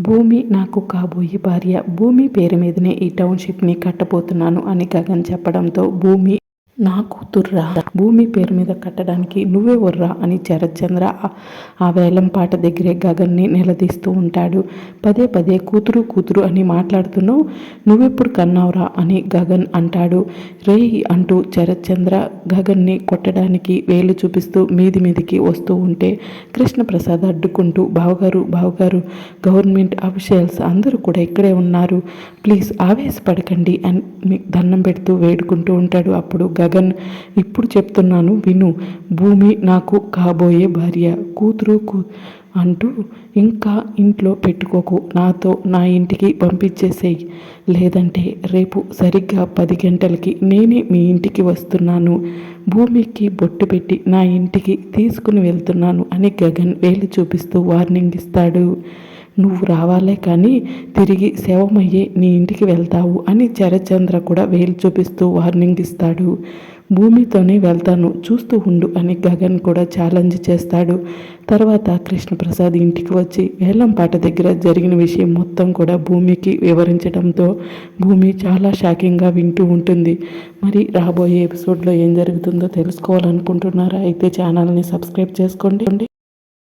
భూమి నాకు కాబోయే భార్య. భూమి పేరు మీదనే ఈ టౌన్షిప్ని కట్టబోతున్నాను అని గగన్ చెప్పడంతో భూమి నా కూతుర్రా. భూమి పేరు మీద కట్టడానికి నువ్వే వర్రా అని శరత్చంద్ర ఆ- ఆ వేలం పాట దగ్గరే గగన్ని నిలదీస్తూ ఉంటాడు. పదే పదే కూతురు కూతురు అని మాట్లాడుతున్నావు నువ్వెప్పుడు కన్నావురా? అని గగన్ అంటాడు. రే అంటూ శరత్చంద్ర గగన్ని కొట్టడానికి వేలు చూపిస్తూ మీది మీదికి వస్తూ ఉంటే కృష్ణప్రసాద్ అడ్డుకుంటూ బావగారు బావగారు గవర్నమెంట్ అఫీషియల్స్ అందరూ కూడా ఇక్కడే ఉన్నారు. ప్లీజ్ ఆవేశపడకండి అని దండం పెడుతూ వేడుకుంటూ ఉంటాడు. అప్పుడు గగన్ ఇప్పుడు చెప్తున్నాను విను భూమి నాకు కాబోయే భార్య కూతురు కూ అంటూ ఇంకా ఇంట్లో పెట్టుకోకు నాతో నా ఇంటికి పంపించేసేయి. లేదంటే రేపు సరిగ్గా పది గంటలకి నేనే మీ ఇంటికి వస్తున్నాను. భూమికి బొట్టు పెట్టి నా ఇంటికి తీసుకుని వెళ్తున్నాను అని గగన్ వేలు చూపిస్తూ వార్నింగ్ ఇస్తాడు. నువ్వు రావాలే కానీ తిరిగి శవమయ్యే నీ ఇంటికి వెళ్తావు అని చరచంద్ర కూడా వేలు చూపిస్తూ వార్నింగ్ ఇస్తాడు. భూమితోనే వెళ్తాను చూస్తూ ఉండు అని గగన్ కూడా ఛాలెంజ్ చేస్తాడు. తర్వాత కృష్ణప్రసాద్ ఇంటికి వచ్చి వేలంపాట దగ్గర జరిగిన విషయం మొత్తం కూడా భూమికి వివరించడంతో భూమి చాలా షాకింగ్గా వింటూ ఉంటుంది. మరి రాబోయే ఎపిసోడ్లో ఏం జరుగుతుందో తెలుసుకోవాలనుకుంటున్నారా? అయితే ఛానల్ని సబ్స్క్రైబ్ చేసుకోండి.